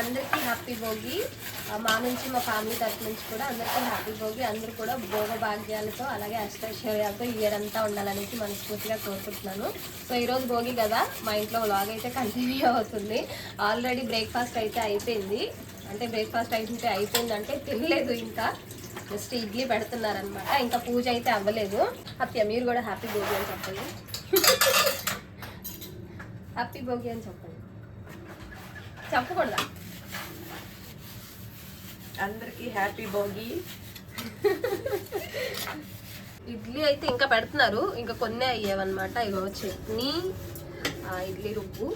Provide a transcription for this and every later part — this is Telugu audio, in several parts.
అందరికీ హ్యాపీ భోగి. మా నుంచి మా ఫ్యామిలీ తరఫు నుంచి కూడా అందరికీ హ్యాపీ భోగి. అందరూ కూడా భోగ భాగ్యాలతో అలాగే అష్టైశ్వర్యాలతో ఇయర్ అంతా ఉండాలనేసి మనస్ఫూర్తిగా కోరుకుంటున్నాను. సో ఈరోజు భోగి కదా? మా ఇంట్లో వ్లాగ్ అయితే కంటిన్యూ అవుతుంది. ఆల్రెడీ బ్రేక్ఫాస్ట్ అయితే అయిపోయింది. అంటే బ్రేక్ఫాస్ట్ అయితే అయిపోయింది అంటే తినలేదు ఇంకా. జస్ట్ ఇడ్లీ పెడుతున్నారనమాట ఇంకా పూజ అయితే అవ్వలేదు. హత్య మీరు కూడా హ్యాపీ భోగి అని చెప్పండి. హ్యాపీ భోగి అని చెప్పండి. చెప్పకూడదా? అందరికి హ్యాపీ భోగి. ఇడ్లీ అయితే ఇంకా పెడుతున్నారు. ఇంకా కొన్ని అయ్యేవన్నమాట. ఇగో చట్నీ ఇడ్లీ రుబ్బు.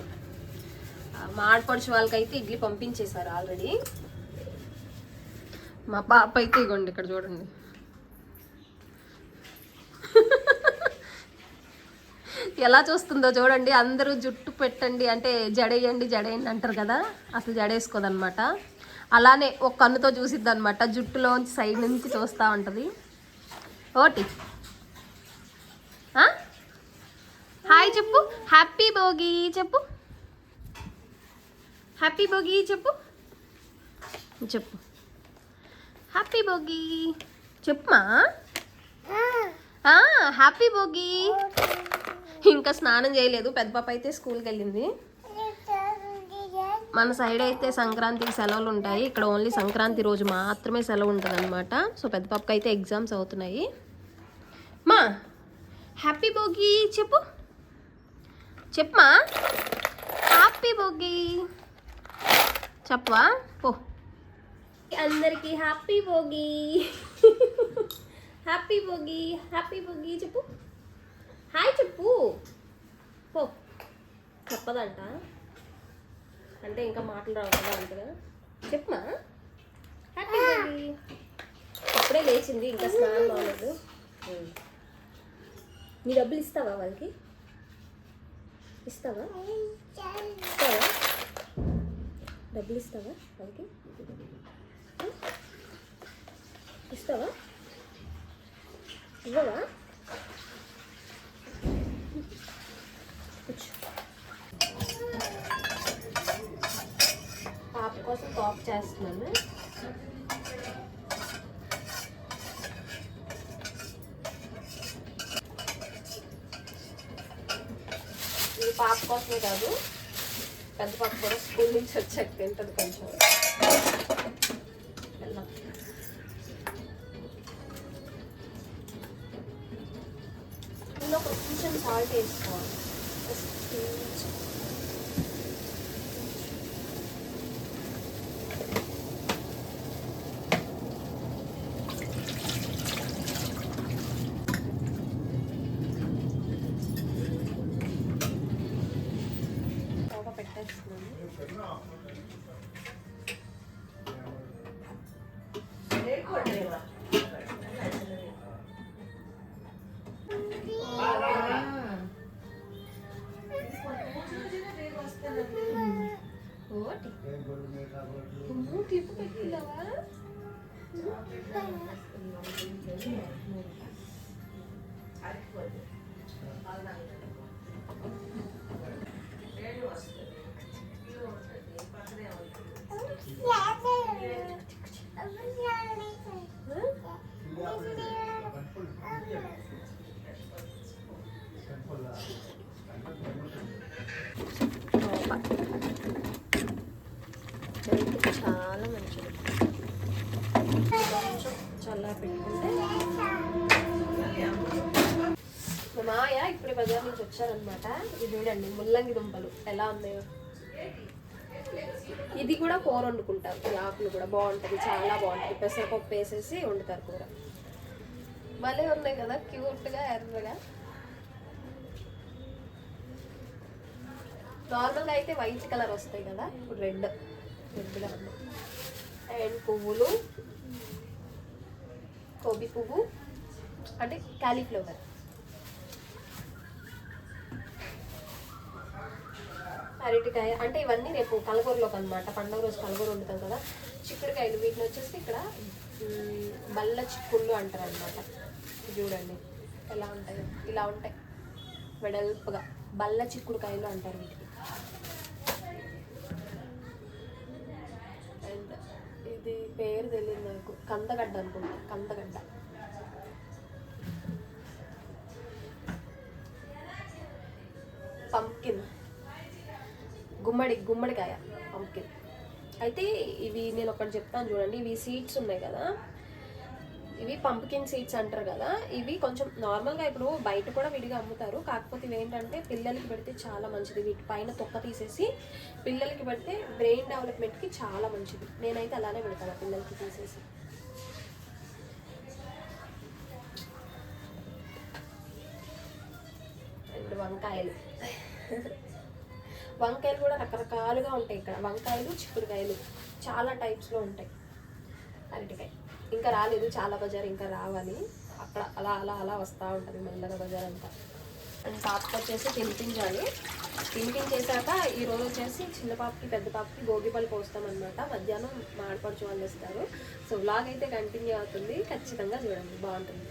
మా ఆడపడుచు వాళ్ళకైతే ఇడ్లీ పంపించేశారు ఆల్రెడీ. మా పాప అయితే ఇగోండి ఇక్కడ చూడండి. ఎలా చూస్తుందో చూడండి. అందరూ జుట్టు పెట్టండి అంటే జడేయండి జడేయండి అంటారు కదా. అసలు జడేసుకోదన్నమాట. అలానే ఒక కన్నుతో చూసిద్ది అనమాట జుట్టులోంచి సైడ్ నుంచి చూస్తూ ఉంటుంది. ఓటి? హాయ్ చెప్పు. హ్యాపీ భోగి చెప్పు. హ్యాపీ భోగి చెప్పు. చెప్పు. హ్యాపీ భోగి. చెప్పుమా? హ్యాపీ భోగి. ఇంకా స్నానం చేయలేదు. పెద్ద పాప అయితే స్కూల్కి వెళ్ళింది. మన సైడ్ అయితే సంక్రాంతికి సెలవులు ఉంటాయి. ఇక్కడ ఓన్లీ సంక్రాంతి రోజు మాత్రమే సెలవు ఉంటుంది అనమాట సో పెద్ద పాపకి అయితే ఎగ్జామ్స్ అవుతున్నాయి. మా హ్యాపీ భోగి చెప్పు. చెప్పమా? హ్యాపీ భోగి. చెప్పవా? పో. అందరికీ happy Bhogi. Happy Bhogi happy Bhogi చెప్పు. హాయ్ చెప్పు. పో. చెప్పదంట. అంటే ఇంకా మాటలు రావు కదా అంతగా చెప్పమా హ్యాపీ భోగి ఇప్పుడే లేచింది ఇంకా స్నానం అవ్వలేదు ఉం. నీ డబ్బులు ఇస్తావా వాళ్ళకి? ఇస్తావా? ఇస్తావా? డబ్బులు ఇస్తావా వాళ్ళకి? ఉం? ఇస్తావా? ఇవ్వవా కూర్చో. పాప కోసం టాప్ ఇది పాప కోసమే కాదు పెద్ద పాప కూడా స్కూల్ నుంచి వచ్చాక తింటుంది కొంచెం. వెళ్దాం. ఇందులో కొంచెం సాల్ట్ వేసుకోవాలి. నువ్వు క్లిప్ పెట్టుకున్నావా హెల్త్కి చాలా మంచిది అలా పెట్టుకుంటే. మా మాయ ఇప్పుడు బజార్ నుంచి వచ్చారనమాట ఇది చూడండి ముల్లంగి దుంపలు ఎలా ఉన్నాయో. ఇది కూడా కూర వండుకుంటారు ఈ ఆకులు కూడా బాగుంటుంది చాలా బాగుంటుంది. పెసరపప్పు వేసేసి వండుతారు కూర. భలే ఉన్నాయి కదా క్యూట్గా ఎర్రగా. నార్మల్గా అయితే వైట్ కలర్ వస్తాయి కదా ఇప్పుడు రెడ్ రెడ్గా ఉన్నాయి. అండ్ పువ్వులు కోబి పువ్వు అంటే క్యాలీఫ్లవర్. అరటికాయ అంటే ఇవన్నీ రేపు కలగూరలోకి అనమాట పండుగ రోజు కలగూర వండుతాం కదా. చిక్కుడుకాయలు వీటిని వచ్చేసి ఇక్కడ బల్ల చిక్కుళ్ళు అంటారు అనమాట చూడండి ఎలా ఉంటాయి. ఇలా ఉంటాయి. వెడల్పుగా. బల్ల చిక్కుడుకాయలు అంటారు వీటికి ఇది పేరు తెలియదు నాకు. కందగడ్డ అనుకుంటా. కందగడ్డ. పంకిన్ గుమ్మడి గుమ్మడికాయ పంకిన్ అయితే ఇవి నేను ఒకటి చెప్తాను చూడండి. ఇవి సీడ్స్ ఉన్నాయి కదా. ఇవి పంప్కిన్ సీడ్స్ అంటారు కదా ఇవి కొంచెం నార్మల్గా ఇప్పుడు బయట కూడా విడిగా అమ్ముతారు. కాకపోతే ఇవి ఏంటంటే పిల్లలకి పెడితే చాలా మంచిది. వీటి పైన తొక్క తీసేసి పిల్లలకి పెడితే బ్రెయిన్ డెవలప్మెంట్కి చాలా మంచిది. నేనైతే అలానే పెడతాను పిల్లలకి తీసేసి. అండ్ వంకాయలు. వంకాయలు కూడా రకరకాలుగా ఉంటాయి ఇక్కడ. వంకాయలు చిక్కుడుకాయలు చాలా టైప్స్లో ఉంటాయి. అరటికాయ. ఇంకా రాలేదు చాలా బజార్ ఇంకా రావాలి. అక్కడ అలా అలా అలా వస్తూ ఉంటుంది మెల్లగా బజార్ అంతా. అండ్ పాపకు వచ్చేసి తినిపించాలి. తినిపించేశాక ఈరోజు వచ్చేసి చిన్న పాపకి పెద్ద పాపకి భోగిపల్లి పోస్తామన్నమాట. మధ్యాహ్నం మాడపడుచు వాళ్ళు ఇస్తారు. సో వ్లాగ్ అయితే కంటిన్యూ అవుతుంది. ఖచ్చితంగా చూడండి. బాగుంటుంది.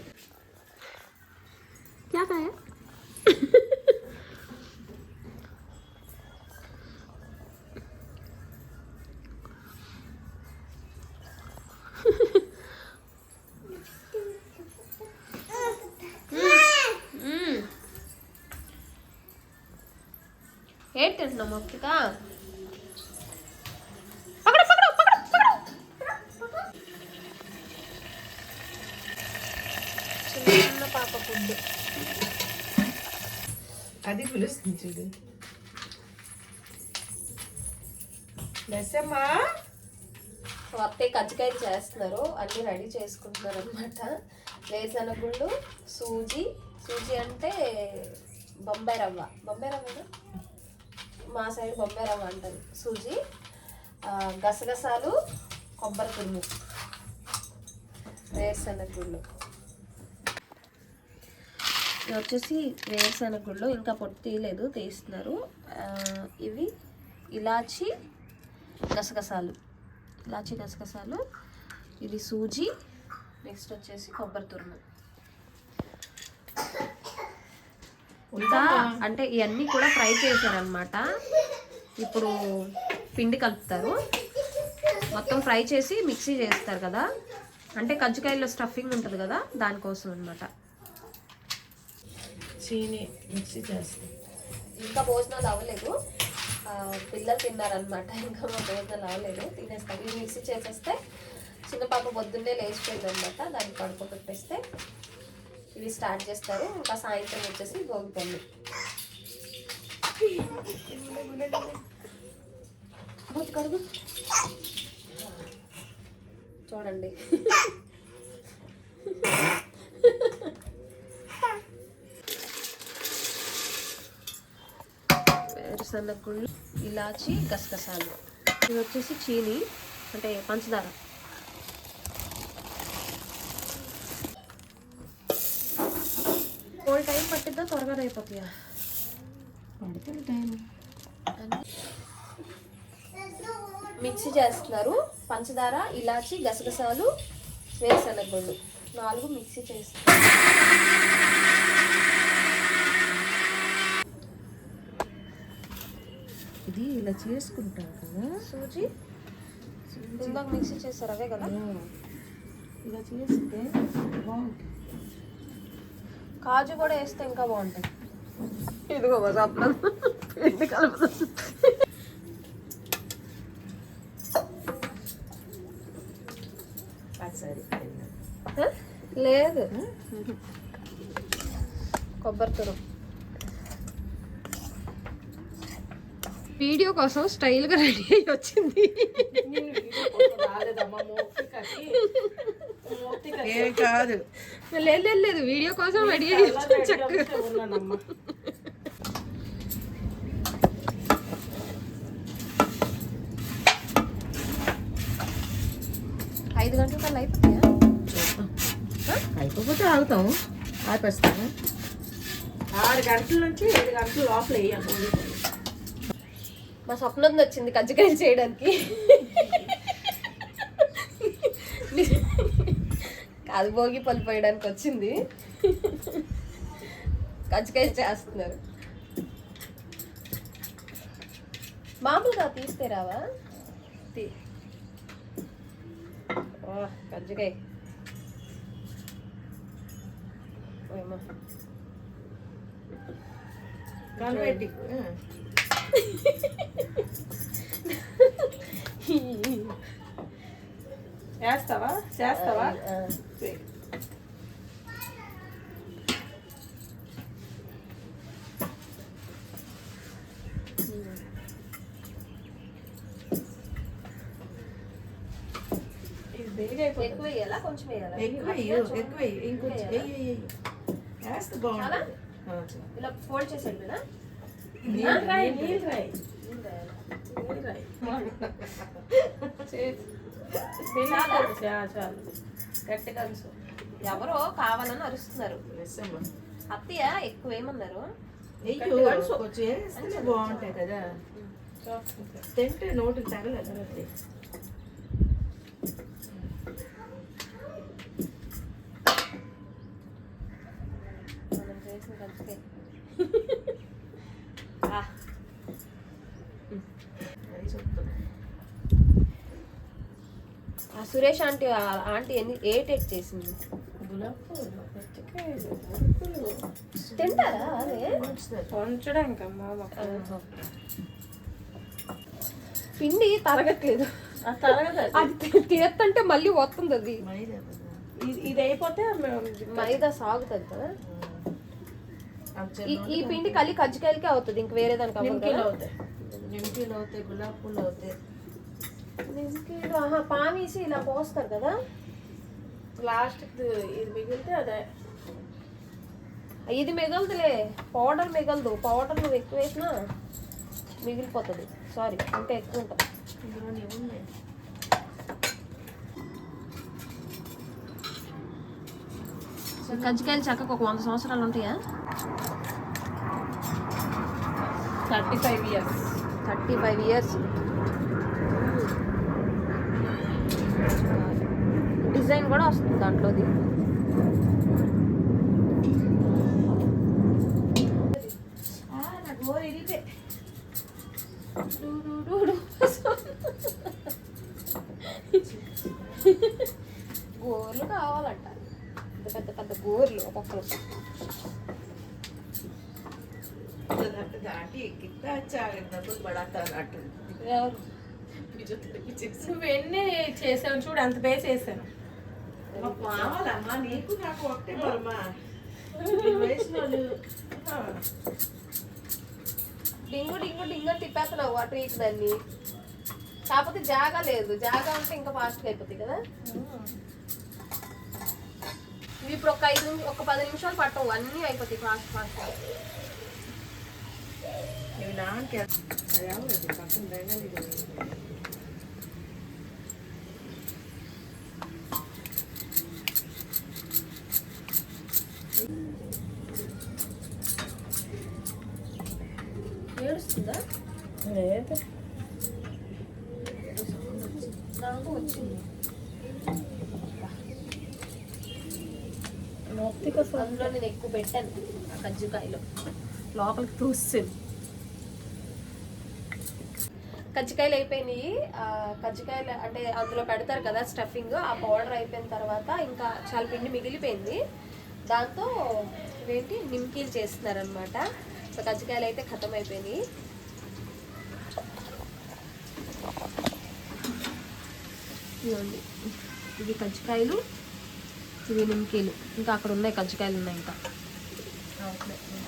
ఏంటి తింటున్నావు మొక్కిక పకడు పకడు పకడు పకడు. చిన్న పాప ఫుడ్. అది పిలుస్తుంది చూడు. లెస్సమ్మా అత్తయ్య కజ్జికాయలు చేస్తున్నారు అన్నీ రెడీ చేసుకుంటున్నారు అనమాట వేరుశనగుళ్ళు సూజీ. సూజీ అంటే బొంబాయి రవ్వ. బొంబాయి రవ్వ మా సైడ్ బొంబాయి రవ్వ అంటారు సూజీ గసగసాలు కొబ్బరి తురుము. వేరుశనగుళ్ళు ఇది వచ్చేసి వేరుశనగుళ్ళు ఇంకా పొట్టు తీయలేదు తీస్తున్నారు. ఇవి ఇలాచి గసగసాలు. ఇలాచి గసగసాలు ఇది సూజీ నెక్స్ట్ వచ్చేసి కొబ్బరి తురుము. ఇంకా అంటే ఇవన్నీ కూడా ఫ్రై చేశారనమాట ఇప్పుడు పిండి కలుపుతారు. మొత్తం ఫ్రై చేసి మిక్సీ చేస్తారు కదా. అంటే కజ్జికాయలో స్టఫింగ్ ఉంటుంది కదా దానికోసం అనమాట చీని మిక్సీ చేస్తాం. ఇంకా భోజనాలు అవ్వలేదు. పిల్లలు తిన్నారనమాట ఇంకా మా భోజనాలు అవ్వలేదు. తినేస్తాం ఇవి మిక్సీ చేసేస్తే చిన్న పాప పొద్దున్నే లేచిపోయింది అనమాట దాన్ని కడుపు పెట్టేస్తే ఇవి స్టార్ట్ చేస్తారు. ఇంకా సాయంత్రం వచ్చేసి భోగి పళ్ళు చూడండి కడుగు. చూడండి. ఇలాచి గసగసాలు. ఇది వచ్చేసి చీని అంటే పంచదార కోల్ టైం పట్టిద్దా త్వరగా అయిపోతాయా పడుతుంది టైం మిక్సీ చేస్తున్నారు పంచదార ఇలాచి గసగసాలు వేరుశనగుళ్ళు నాలుగు మిక్సీ చేస్తున్నారు. ఇది ఇలా చేసుకుంటాం కదా? సూజీ. ఇందాక మిక్సీ చేస్తారు అవే కదా? ఇలా చేస్తే బాగుంటుంది. కాజు కూడా వేస్తే ఇంకా బాగుంటాయి ఇదిగో సప్లం పిండి కలుపుతుంది? లేదు. కొబ్బరి తురం వీడియో కోసం స్టైల్గా రెడీ అయ్యి వచ్చింది. ఏం కాదు. లేదు లేదు, లేదు వీడియో కోసం రెడీ అయ్యి చక్కగా. ఐదు గంటల కల్లా అయిపోతాయా అయిపోతే ఆగుతాం. ఆపేస్తాము ఆరు గంటల నుంచి ఏడు గంటల లోపల వేయాలి. మా స్వప్నం వచ్చింది కజ్జికాయలు చేయడానికి. కాదు భోగి పళ్ళు పోయడానికి వచ్చింది. కజ్జికాయలు చేస్తున్నారు. మామూలుగా తీస్తే రావా? తీ. కజ్జికాయ. ఓయమ్మ. కనిపెట్టి చేస్తావా? ఎక్కువ వేయాలా? కొంచెం వేయాలా? ఎక్కువ వెయ్యి ఎక్కువ వెయ్యి ఇంకొంచెం వెయ్యి వెయ్యి వేస్తే బాగుంటుంది. ఆ, చాలు. ఇలా ఫోల్డ్ చేసేట్టునా నీళ్ళు రాయి నీళ్ళు. రాయి నీళ్ళు రాయాలా? నీళ్ళు రాయి చాలు. చాలు చాలు గట్టిగా ఎవరో కావాలని అరుస్తున్నారు. అత్తయ్య ఎక్కువ ఏమన్నారు? బాగుంటాయి కదా. తింటే నోటికి తగలదు అది. మనం చేసిన కజ్జికాయ ఆ, అది చెప్తున్నా. ఆ సురేష్ ఆంటీ ఆంటీ ఎన్ని ఏ టేక్ చేసింది. తింటారా అదే. వంచడానికి. పిండి తరగట్లేదు అది. మళ్ళీ వస్తుంది అది. ఇది- ఇది అయిపోతే మైదా సాగుతుంది కదా ఈ పిండి కలి కజ్జికాయలకే అవుతుంది ఇంక వేరే దానికి అవుతాయి అవుతాయి గులాబ్ పూలు అవుతాయి ఆహా పామేసి ఇలా పోస్తారు కదా? లాస్ట్ ఇది మిగిలితే అదే. ఇది మిగలదులే పౌడర్ మిగలదు. పౌడర్ నువ్వు ఎక్కువ వేసినా మిగిలిపోతుంది. సారీ ఇంకా ఎక్కువ ఉంటుంది. కజ్జికాయలు చక్కగా ఒక వంద సంవత్సరాలు ఉంటాయా? Thirty five years. Thirty five years. Design కూడా వస్తుంది దాంట్లోది. గోర్లు కావాలంట. పెద్ద పెద్ద పెద్ద గోర్లు ఒక్కొక్కరు. దాటి డబ్బులు నువ్వు ఎన్ని చేసావు చూడు అంత బేస్ వేసాను మాకు కావాలమ్మా నీకు నాకు ఒకటే బలమా వయసు వాళ్ళు డింగు డింగు డింగు తిప్పేస్తున్నావు అటు ఇటు దాన్ని కాకపోతే జాగా లేదు. జాగా ఉంటే ఇంకా ఫాస్ట్గా అయిపోతుంది కదా? ఇవి ఇప్పుడు ఒక ఐదు నిమిషం ఒక పది నిమిషాలు పట్టవు. అన్నీ అయిపోతాయి ఫాస్ట్ ఫాస్ట్ ఇవి నాకే అది అవ్వలేదు పక్కన బెంగళీ ఏడుస్తుందా లేదు నాకు వచ్చింది మొత్తిక అందులో నేను ఎక్కువ పెట్టాను ఆ కజ్జికాయలో. లోపలికి తూస్తుంది కజ్జికాయలు అయిపోయినాయి. కజ్జికాయలు అంటే అందులో పెడతారు కదా స్టఫింగ్ ఆ పౌడర్ అయిపోయిన తర్వాత ఇంకా చాలా పిండి మిగిలిపోయింది. దాంతో ఇవేంటి? నిమ్కీలు చేస్తున్నారనమాట సో కజ్జికాయలు అయితే ఖతం అయిపోయినాయి. ఇదిగోండి. ఇవి కజ్జికాయలు ఇవి నిమ్కీలు ఇంకా అక్కడ ఉన్నాయి కజ్జికాయలు ఉన్నాయి ఇంకా. ఇంకా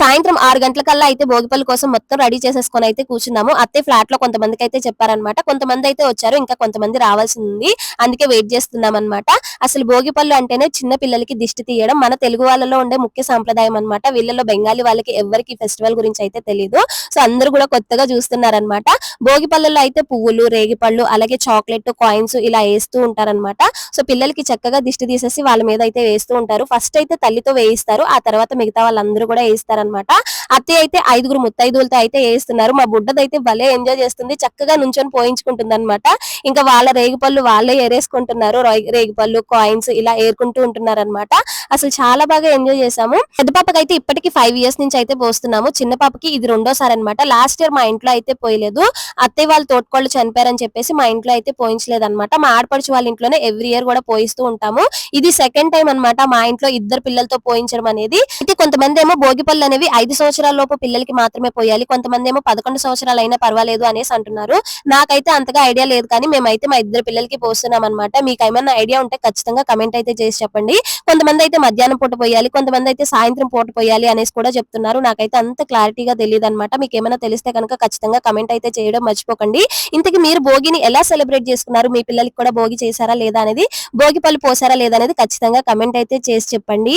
సాయంత్రం ఆరు గంటలకల్లా అయితే భోగిపల్లి కోసం మొత్తం రెడీ చేసేసుకొని అయితే కూర్చున్నాము. అత్తే ఫ్లాట్లో కొంతమందికి అయితే చెప్పారనమాట. కొంతమంది అయితే వచ్చారు ఇంకా కొంతమంది రావాల్సింది. అందుకే వెయిట్ చేస్తున్నాం అనమాట అసలు భోగిపల్లి అంటేనే చిన్న పిల్లలకి దిష్టి తీయడం మన తెలుగు వాళ్ళలో ఉండే ముఖ్య సాంప్రదాయం అన్నమాట వీళ్ళలో బెంగాలీ వాళ్ళకి ఎవరికి ఫెస్టివల్ గురించి అయితే తెలియదు సో అందరూ కూడా కొత్తగా చూస్తున్నారనమాట. భోగిపల్లిలో అయితే పువ్వులు రేగిపళ్ళు అలాగే చాక్లెట్ కాయిన్స్ ఇలా వేస్తూ ఉంటారన్నమాట సో పిల్లలకి చక్కగా దిష్టి తీసేసి వాళ్ళ మీద అయితే వేస్తూ ఉంటారు. ఫస్ట్ అయితే తల్లితో వేయిస్తారు ఆ తర్వాత మిగతా వాళ్ళందరూ కూడా వేయిస్తారు అనమాట అత్తయ్య అయితే ఐదుగురు ముత్తైదులతో అయితే వేస్తున్నారు మా బుడ్డదైతే భలే ఎంజాయ్ చేస్తుంది. చక్కగా నుంచొని పోయించుకుంటుంది అనమాట ఇంకా వాళ్ళ రేగిపళ్ళు వాళ్ళే ఏరేసుకుంటున్నారు. రేగిపళ్ళు కాయిన్స్ ఇలా ఏరుకుంటూ ఉంటున్నారు అనమాట అసలు చాలా బాగా ఎంజాయ్ చేసాము పెద్ద పాపకి అయితే ఇప్పటికి ఫైవ్ ఇయర్స్ నుంచి అయితే పోస్తున్నాము. చిన్న పాపకి ఇది రెండోసారి అనమాట లాస్ట్ ఇయర్ మా ఇంట్లో అయితే పోయలేదు. అత్తయ్య వాళ్ళు తోటకోళ్ళు చనిపోయారని చెప్పేసి మా ఇంట్లో అయితే పోయించలేదు అనమాట మా ఆడపడుచు వాళ్ళ ఇంట్లోనే ఎవ్రీ ఇయర్ కూడా పోయిస్తూ ఉంటాము. ఇది సెకండ్ టైం అన్నమాట మా ఇంట్లో ఇద్దరు పిల్లలతో పోయించడం అనేది. అయితే కొంతమంది ఏమో భోగి పళ్ళు అనేవి ఐదు సంవత్సరాల లోపు పిల్లలకి మాత్రమే పోయాలి. కొంతమంది ఏమో పదకొండు సంవత్సరాలు అయినా పర్వాలేదు అనేసి అంటున్నారు. నాకైతే అంతగా ఐడియా లేదు కానీ మేమైతే మా ఇద్దరు పిల్లలకి పోస్తున్నాం అనమాట మీకు ఏమైనా ఐడియా ఉంటే ఖచ్చితంగా కమెంట్ అయితే చేసి చెప్పండి. కొంతమంది అయితే మధ్యాహ్నం పూట పోయాలి కొంతమంది అయితే సాయంత్రం పూట పోయాలి అనేసి కూడా చెప్తున్నారు. నాకైతే అంత క్లారిటీగా తెలియదు అనమాట మీకు ఏమైనా తెలిస్తే కనుక ఖచ్చితంగా కమెంట్ అయితే చేయడం మర్చిపోకండి. ఇంతకి మీరు భోగిని ఎలా సెలబ్రేట్ చేసుకున్నారు? మీ పిల్లలకి కూడా భోగి చేశారా లేదా అనేది భోగి పళ్ళు పోసారా లేదా అనేది ఖచ్చితంగా కమెంట్ అయితే చేసి చెప్పండి.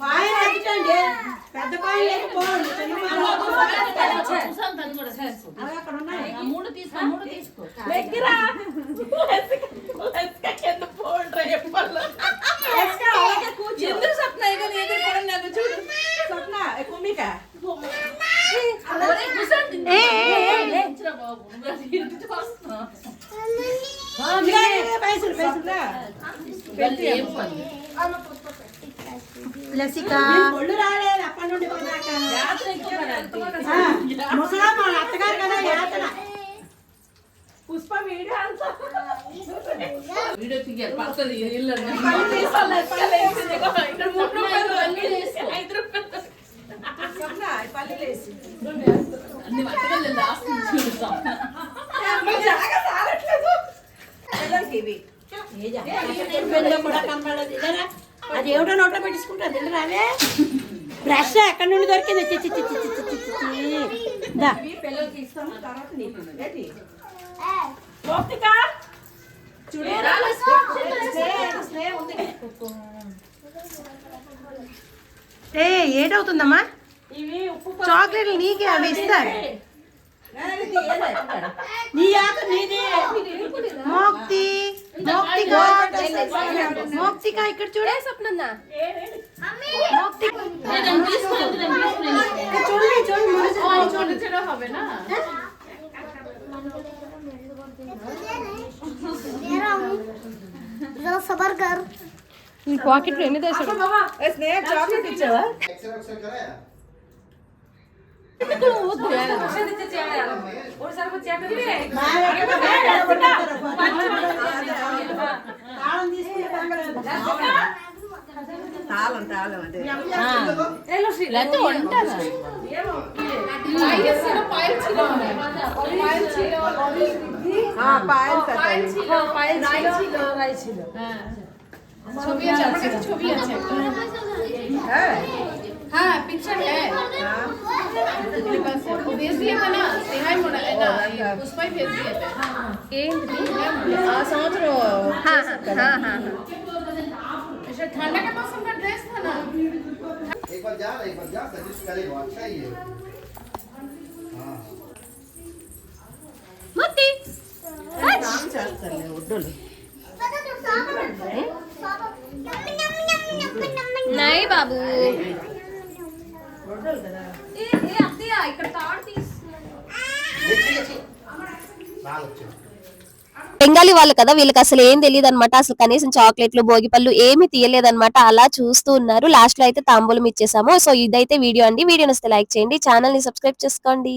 కాయలు ఎక్కటండి పెద్ద కాయలు లేకపోండి చిన్న అవి అక్కడ ఉన్నాయి మూడు తీసుకో మూడు తీసుకో దగ్గర కింద పోండి అలాగే కూర్చు ఎందుకు స్వప్న ఇక నేను కూడా నాకు చూడు స్వప్న కుమ్మిక పైసలు పైసలు పెట్టి జసిక పుష్ప వీడియో వీడియో తీయాలి పడుతుంది ఇల్లు పల్లెలు వేసి రావే బ్రష్ ఎక్కడి నుండి దొరికింది. చిచ్చి ఏ ఏడవుతుందమ్మా చాక్లెట్లు నీకే అవి ఇస్తారు మోక్తి మోక్తిగా మోక్తిగా ఇక్కడ చూడే. స్వప్నందా ভক্তি ম্যাডাম প্লিজ করে দিলাম প্লিজ করে নিন চললে চল মনে চল চলে ছেড়ে হবে না జర సబర్ కర్ నీ పాకెట్ ఎన్ని దేశాడు ఏ స్నేహ చాక్లెట్ ఇచ్చావా ఎక్సర్ ఎక్సర్ కరే తీసుకుంటే తాళం తాళం అదే లేకపోతే ఉంటాను হ্যাঁ পিকচার হ্যাঁ भेज दिए मैंने स्नेहा मोड़ा ना पुष्पा भेज दिए थे संवत्सर हाँ हाँ हाँ हाँ ठंडा के मौसम का ड्रेस था ना। एक बार जा एक बार जा सजेस्ट करे बहुत अच्छा ये हाँ। मती काम चालू कर ले वो डोलो వాళ్ళు కదా వీళ్ళకి అసలు ఏం తెలియదు అనమాట అసలు కనీసం చాక్లెట్లు భోగిపళ్ళు ఏమీ తీయలేదనమాట అలా చూస్తూ ఉన్నారు. లాస్ట్లో అయితే తాంబూలం ఇచ్చేసాము. సో ఇదైతే వీడియో అండి. వీడియో నస్తే లైక్ చేయండి. ఛానల్ని సబ్స్క్రైబ్ చేసుకోండి.